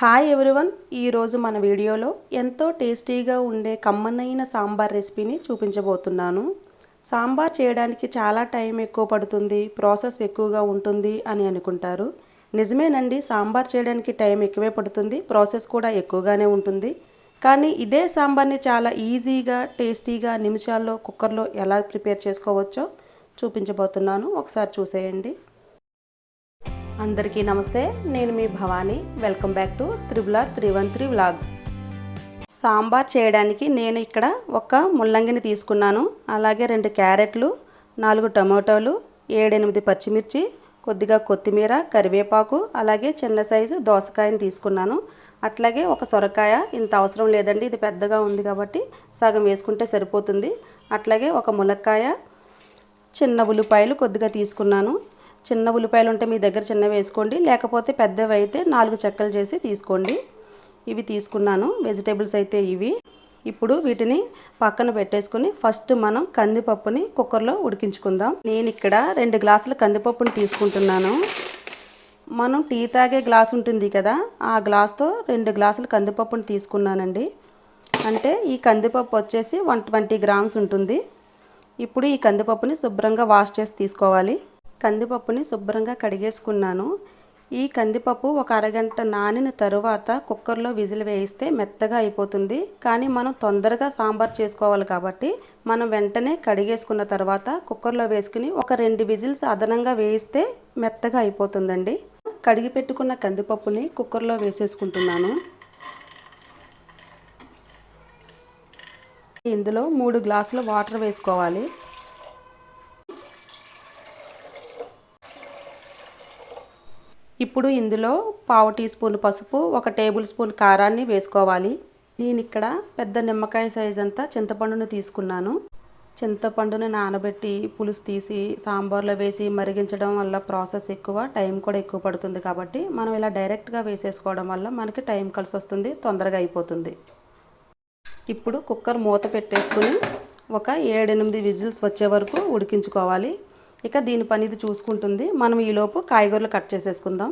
Hi everyone ఈరోజు మన వీడియోలో ఎంతో టేస్టీగా ఉండే కమ్మనైన సాంబార్ రెసిపీని చూపించబోతున్నాను. సాంబార్ చేయడానికి చాలా టైం ఎక్కువ పడుతుంది ప్రాసెస్ ఎక్కువగా ఉంటుంది అని అనుకుంటారు. నిజమేనండి సాంబార్ చేయడానికి టైం ఎక్కువే పడుతుంది ప్రాసెస్ కూడా ఎక్కువగానే ఉంటుంది. కానీ ఇదే సాంబార్ని చాలా ఈజీగా టేస్టీగా నిమిషాల్లో కుక్కర్లో ఎలా ప్రిపేర్ చేసుకోవచ్చో చూపించబోతున్నాను. ఒకసారి చూసేయండి. అందరికీ నమస్తే నేను మీ Bhavani. Welcome back to triple R three one three vlogs. Sambar చేయడానికి నేను ఇక్కడ ఒక ముల్లంగిని తీసుకున్నాను. అలాగే రెండు క్యారెట్లు నాలుగు టమోటోలు ఏడెనిమిది పచ్చిమిర్చి కొద్దిగా కొత్తిమీర కరివేపాకు అలాగే చిన్న సైజు దోసకాయని తీసుకున్నాను. అట్లాగే ఒక సొరకాయ ఇంత అవసరం లేదండి ఇది పెద్దగా ఉంది కాబట్టి సగం వేసుకుంటే సరిపోతుంది. అట్లాగే ఒక ములక్కాయ చిన్న ఉల్లిపాయలు కొద్దిగా తీసుకున్నాను. చిన్న ఉల్లిపాయలు ఉంటే మీ దగ్గర చిన్నవి వేసుకోండి. లేకపోతే పెద్దవి అయితే నాలుగు చెక్కలు చేసి తీసుకోండి. ఇవి తీసుకున్నాను. వెజిటేబుల్స్ అయితే ఇవి. ఇప్పుడు వీటిని పక్కన పెట్టేసుకుని ఫస్ట్ మనం కందిపప్పుని కుక్కర్లో ఉడికించుకుందాం. నేను ఇక్కడ రెండు గ్లాసుల కందిపప్పుని తీసుకుంటున్నాను. మనం టీ తాగే గ్లాస్ ఉంటుంది కదా ఆ గ్లాస్తో రెండు గ్లాసుల కందిపప్పుని తీసుకున్నానండి. అంటే ఈ కందిపప్పు వచ్చేసి వన్ ట్వంటీ గ్రామ్స్ ఉంటుంది. ఇప్పుడు ఈ కందిపప్పుని శుభ్రంగా వాష్ చేసి తీసుకోవాలి. కందిపప్పుని శుభ్రంగా కడిగేసుకున్నాను. ఈ కందిపప్పు ఒక అరగంట నానిన తరువాత కుక్కర్లో విజిల్ వేయిస్తే మెత్తగా అయిపోతుంది. కానీ మనం తొందరగా సాంబార్ చేసుకోవాలి కాబట్టి మనం వెంటనే కడిగేసుకున్న తర్వాత కుక్కర్లో వేసుకుని ఒక రెండు విజిల్స్ అదనంగా వేయిస్తే మెత్తగా అయిపోతుందండి. కడిగి పెట్టుకున్న కందిపప్పుని కుక్కర్లో వేసేసుకుంటున్నాను. ఇందులో మూడు గ్లాసులు వాటర్ వేసుకోవాలి. ఇప్పుడు ఇందులో పావు టీ స్పూన్ పసుపు ఒక టేబుల్ స్పూన్ కారాన్ని వేసుకోవాలి. నేను ఇక్కడ పెద్ద నిమ్మకాయ సైజ్ అంతా చింతపండును తీసుకున్నాను. చింతపండుని నానబెట్టి పులుసు తీసి సాంబార్లో వేసి మరిగించడం వల్ల ప్రాసెస్ ఎక్కువ టైం కూడా ఎక్కువ పడుతుంది కాబట్టి మనం ఇలా డైరెక్ట్గా వేసేసుకోవడం వల్ల మనకి టైం కలిసి వస్తుంది తొందరగా అయిపోతుంది. ఇప్పుడు కుక్కర్ మూత పెట్టేసుకుని ఒక ఏడెనిమిది విజిల్స్ వచ్చే వరకు ఉడికించుకోవాలి. ఇక దీని పని ఇది చూసుకుంటుంది. మనం ఈలోపు కాయగూరలు కట్ చేసేసుకుందాం.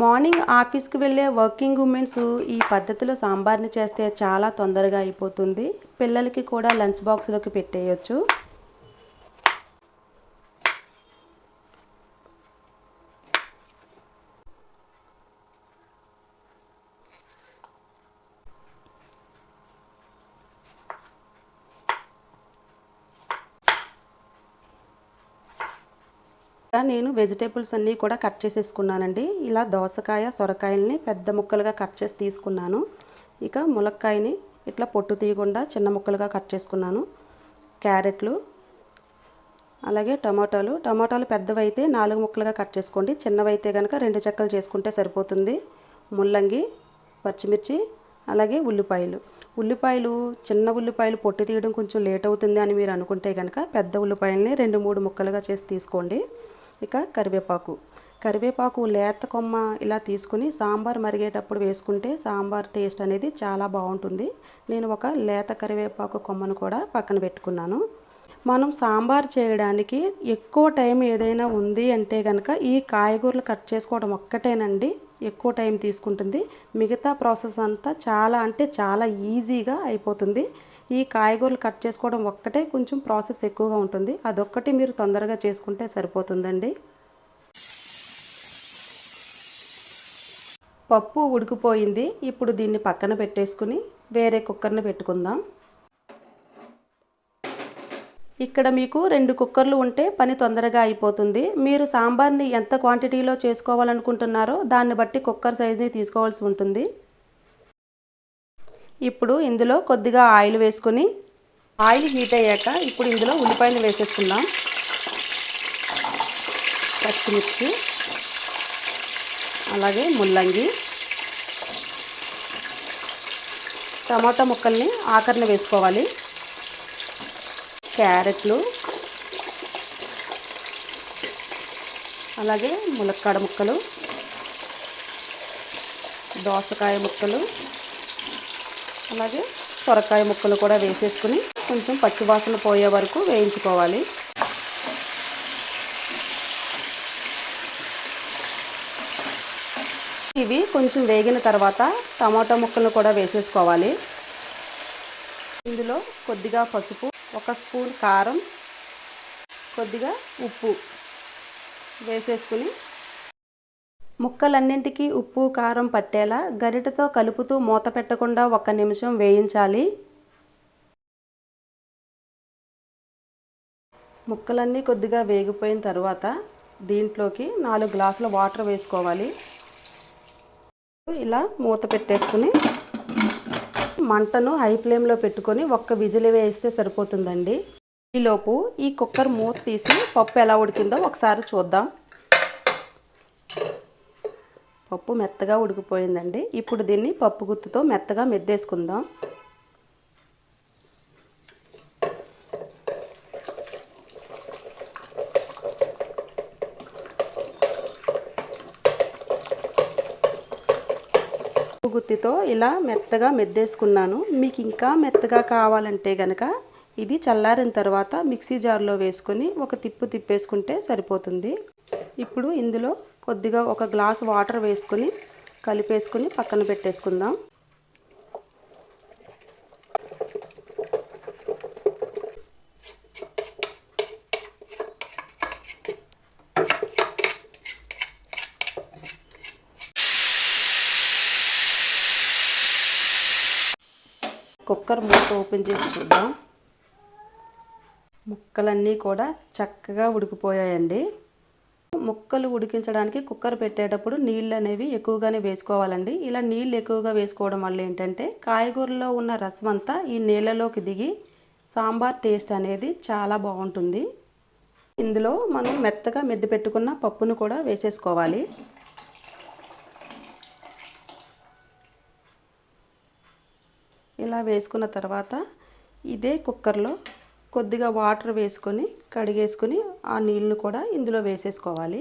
మార్నింగ్ ఆఫీస్కి వెళ్ళే వర్కింగ్ ఉమెన్స్ ఈ పద్ధతిలో సాంబార్ని చేస్తే చాలా తొందరగా అయిపోతుంది. పిల్లలకి కూడా లంచ్ బాక్స్లోకి పెట్టేయచ్చు. నేను వెజిటేబుల్స్ అన్నీ కూడా కట్ చేసేసుకున్నానండి. ఇలా దోసకాయ సొరకాయల్ని పెద్ద ముక్కలుగా కట్ చేసి తీసుకున్నాను. ఇక ములక్కాయని ఇట్లా పొట్టు తీయకుండా చిన్న ముక్కలుగా కట్ చేసుకున్నాను. క్యారెట్లు అలాగే టమాటాలు. టమాటాలు పెద్దవైతే నాలుగు ముక్కలుగా కట్ చేసుకోండి. చిన్నవైతే కనుక రెండు చెక్కలు చేసుకుంటే సరిపోతుంది. ముల్లంగి పచ్చిమిర్చి అలాగే ఉల్లిపాయలు. ఉల్లిపాయలు చిన్న ఉల్లిపాయలు పొట్టు తీయడం కొంచెం లేట్ అవుతుంది అని మీరు అనుకుంటే కనుక పెద్ద ఉల్లిపాయలని రెండు మూడు ముక్కలుగా చేసి తీసుకోండి. ఇక కరివేపాకు. కరివేపాకు లేత కొమ్మ ఇలా తీసుకుని సాంబార్ మరిగేటప్పుడు వేసుకుంటే సాంబార్ టేస్ట్ అనేది చాలా బాగుంటుంది. నేను ఒక లేత కరివేపాకు కొమ్మను కూడా పక్కన పెట్టుకున్నాను. మనం సాంబార్ చేయడానికి ఎక్కువ టైం ఏదైనా ఉంది అంటే కనుక ఈ కాయగూరలు కట్ చేసుకోవడం ఒక్కటేనండి. ఎక్కువ టైం తీసుకుంటుంది. మిగతా ప్రాసెస్ అంతా చాలా అంటే చాలా ఈజీగా అయిపోతుంది. ఈ కాయగూరలు కట్ చేసుకోవడం ఒక్కటే కొంచెం ప్రాసెస్ ఎక్కువగా ఉంటుంది. అదొక్కటి మీరు తొందరగా చేసుకుంటే సరిపోతుందండి. పప్పు ఉడికిపోయింది. ఇప్పుడు దీన్ని పక్కన పెట్టేసుకుని వేరే కుక్కర్ని పెట్టుకుందాం. ఇక్కడ మీకు రెండు కుక్కర్లు ఉంటే పని తొందరగా అయిపోతుంది. మీరు సాంబార్ని ఎంత క్వాంటిటీలో చేసుకోవాలనుకుంటున్నారో దాన్ని బట్టి కుక్కర్ సైజ్ని తీసుకోవాల్సి ఉంటుంది. ఇప్పుడు ఇందులో కొద్దిగా ఆయిల్ వేసుకొని ఆయిల్ హీట్ అయ్యాక ఇప్పుడు ఇందులో ఉల్లిపాయలు వేసేసుకుందాం. పచ్చిమిర్చి అలాగే ముల్లంగి టమాటా ముక్కల్ని ఆకరణ వేసుకోవాలి. క్యారెట్లు అలాగే ములక్కాడ ముక్కలు దోసకాయ ముక్కలు అలాగే సొరకాయ ముక్కలు కూడా వేసేసుకుని కొంచెం పచ్చివాసన పోయే వరకు వేయించుకోవాలి. ఇవి కొంచెం వేగిన తర్వాత టమాటా ముక్కలను కూడా వేసేసుకోవాలి. ఇందులో కొద్దిగా పసుపు ఒక స్పూన్ కారం కొద్దిగా ఉప్పు వేసేసుకుని ముక్కలన్నింటికీ ఉప్పు కారం పట్టేలా గరిటతో కలుపుతూ మూత పెట్టకుండా ఒక నిమిషం వేయించాలి. ముక్కలన్నీ కొద్దిగా వేగిపోయిన తర్వాత దీంట్లోకి నాలుగు గ్లాసుల వాటర్ వేసుకోవాలి. ఇలా మూత పెట్టేసుకుని మంటను హై ఫ్లేమ్లో పెట్టుకొని ఒక్క విజిల్ వేస్తే సరిపోతుందండి. ఈలోపు ఈ కుక్కర్ మూత తీసి పప్పు ఎలా ఉడికిందో ఒకసారి చూద్దాం. పప్పు మెత్తగా ఉడికిపోయిందండి. ఇప్పుడు దీన్ని పప్పు గుత్తుతో మెత్తగా మెద్దేసుకుందాం. పప్పు గుత్తితో ఇలా మెత్తగా మెద్దేసుకున్నాను. మీకు ఇంకా మెత్తగా కావాలంటే గనక ఇది చల్లారిన తర్వాత మిక్సీ జార్లో వేసుకొని ఒక తిప్పు తిప్పేసుకుంటే సరిపోతుంది. ఇప్పుడు ఇందులో కొద్దిగా ఒక గ్లాస్ వాటర్ వేసుకొని కలిపేసుకొని పక్కన పెట్టేసుకుందాం. కుక్కర్ మూత ఓపెన్ చేసి చూద్దాం. ముక్కలన్నీ కూడా చక్కగా ఉడికిపోయాయండి. ముక్కలు ఉడికించడానికి కుక్కర్ పెట్టేటప్పుడు నీళ్ళు అనేవి ఎక్కువగానే వేసుకోవాలండి. ఇలా నీళ్ళు ఎక్కువగా వేసుకోవడం వల్ల ఏంటంటే కాయగూరలో ఉన్న రసం అంతా ఈ నీళ్ళలోకి దిగి సాంబార్ టేస్ట్ అనేది చాలా బాగుంటుంది. ఇందులో మనం మెత్తగా మెద్ది పెట్టుకున్న పప్పును కూడా వేసేసుకోవాలి. ఇలా వేసుకున్న తర్వాత ఇదే కుక్కర్లో కొద్దిగా వాటర్ వేసుకొని కడిగేసుకొని ఆ నీళ్ళను కూడా ఇందులో వేసేసుకోవాలి.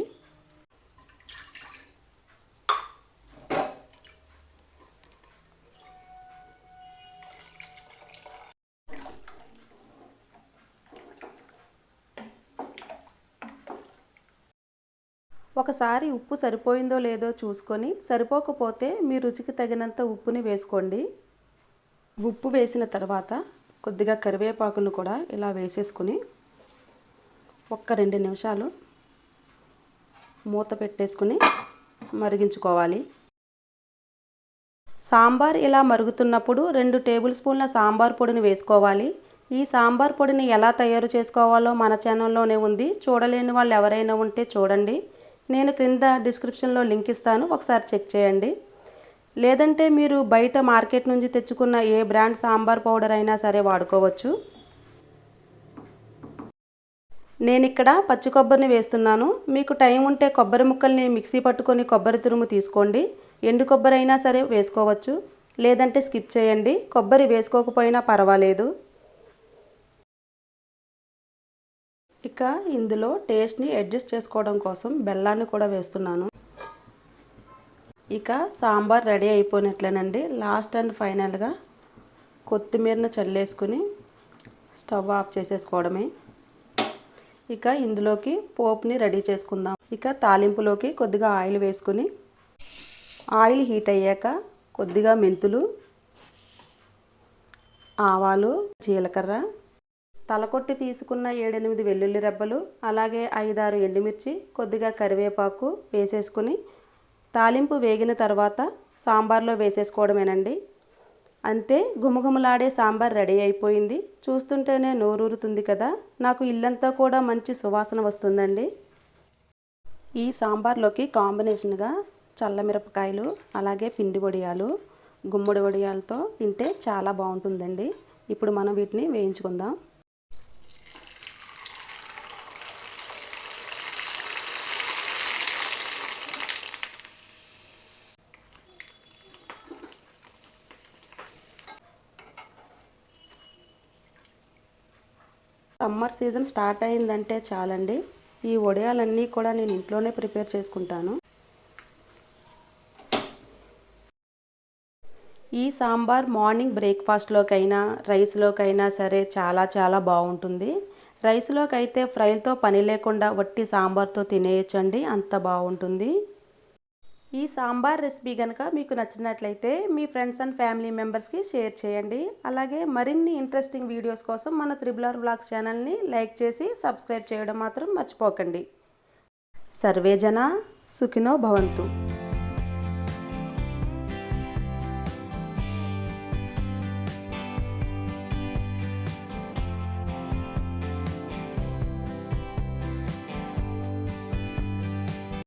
ఒకసారి ఉప్పు సరిపోయిందో లేదో చూసుకొని సరిపోకపోతే మీ రుచికి తగినంత ఉప్పుని వేసుకోండి. ఉప్పు వేసిన తర్వాత కొద్దిగా కరివేపాకును కూడా ఇలా వేసేసుకుని ఒక్క రెండు నిమిషాలు మూత పెట్టేసుకుని మరిగించుకోవాలి. సాంబార్ ఇలా మరుగుతున్నప్పుడు రెండు టేబుల్ స్పూన్ల సాంబార్ పొడిని వేసుకోవాలి. ఈ సాంబార్ పొడిని ఎలా తయారు చేసుకోవాలో మన ఛానల్లోనే ఉంది. చూడలేని వాళ్ళు ఎవరైనా ఉంటే చూడండి. నేను క్రింద డిస్క్రిప్షన్లో లింక్ ఇస్తాను. ఒకసారి చెక్ చేయండి. లేదంటే మీరు బయట మార్కెట్ నుంచి తెచ్చుకున్న ఏ బ్రాండ్ సాంబార్ పౌడర్ అయినా సరే వాడుకోవచ్చు. నేను ఇక్కడ పచ్చి కొబ్బరిని వేస్తున్నాను. మీకు టైం ఉంటే కొబ్బరి ముక్కల్ని మిక్సీ పట్టుకొని కొబ్బరి తురుము తీసుకోండి. ఎండు కొబ్బరి అయినా సరే వేసుకోవచ్చు. లేదంటే స్కిప్ చేయండి. కొబ్బరి వేసుకోకపోయినా పర్వాలేదు. ఇక ఇందులో టేస్ట్ని అడ్జస్ట్ చేసుకోవడం కోసం బెల్లాన్ని కూడా వేస్తున్నాను. ఇక సాంబార్ రెడీ అయిపోయినట్లేనండి. లాస్ట్ అండ్ ఫైనల్గా కొత్తిమీరను చల్లేసుకుని స్టవ్ ఆఫ్ చేసేసుకోవడమే. ఇక ఇందులోకి పోపుని రెడీ చేసుకుందాం. ఇక తాలింపులోకి కొద్దిగా ఆయిల్ వేసుకుని ఆయిల్ హీట్ అయ్యాక కొద్దిగా మెంతులు ఆవాలు జీలకర్ర తలకొట్టి తీసుకున్న ఏడెనిమిది వెల్లుల్లి రెబ్బలు అలాగే ఐదారు ఎండుమిర్చి కొద్దిగా కరివేపాకు వేసేసుకుని తాలింపు వేగిన తర్వాత సాంబార్లో వేసేసుకోవడమేనండి. అంతే గుమగుమలాడే సాంబార్ రెడీ అయిపోయింది. చూస్తుంటేనే నోరూరుతుంది కదా. నాకు ఇల్లంతా కూడా మంచి సువాసన వస్తుందండి. ఈ సాంబార్లోకి కాంబినేషన్గా చల్లమిరపకాయలు అలాగే పిండి వడియాలు గుమ్మడి వడియాలతో తింటే చాలా బాగుంటుందండి. ఇప్పుడు మనం వీటిని వేయించుకుందాం. సమ్మర్ సీజన్ స్టార్ట్ అయిందంటే చాలండి. ఈ వడియాలన్నీ కూడా నేను ఇంట్లోనే ప్రిపేర్ చేసుకుంటాను. ఈ సాంబార్ మార్నింగ్ బ్రేక్ఫాస్ట్లోకైనా రైస్లోకైనా సరే చాలా చాలా బాగుంటుంది. రైస్లోకి అయితే ఫ్రైలతో పని లేకుండా వట్టి సాంబార్తో తినేయచ్చండి. అంత బాగుంటుంది. ఈ సాంబార్ రెసిపీ కనుక మీకు నచ్చినట్లయితే మీ ఫ్రెండ్స్ అండ్ ఫ్యామిలీ మెంబర్స్కి షేర్ చేయండి. అలాగే మరిన్ని ఇంట్రెస్టింగ్ వీడియోస్ కోసం మన త్రిబులర్ బ్లాగ్స్ ఛానల్ని లైక్ చేసి సబ్స్క్రైబ్ చేయడం మాత్రం మర్చిపోకండి. సర్వేజన సుఖినో భవంతు.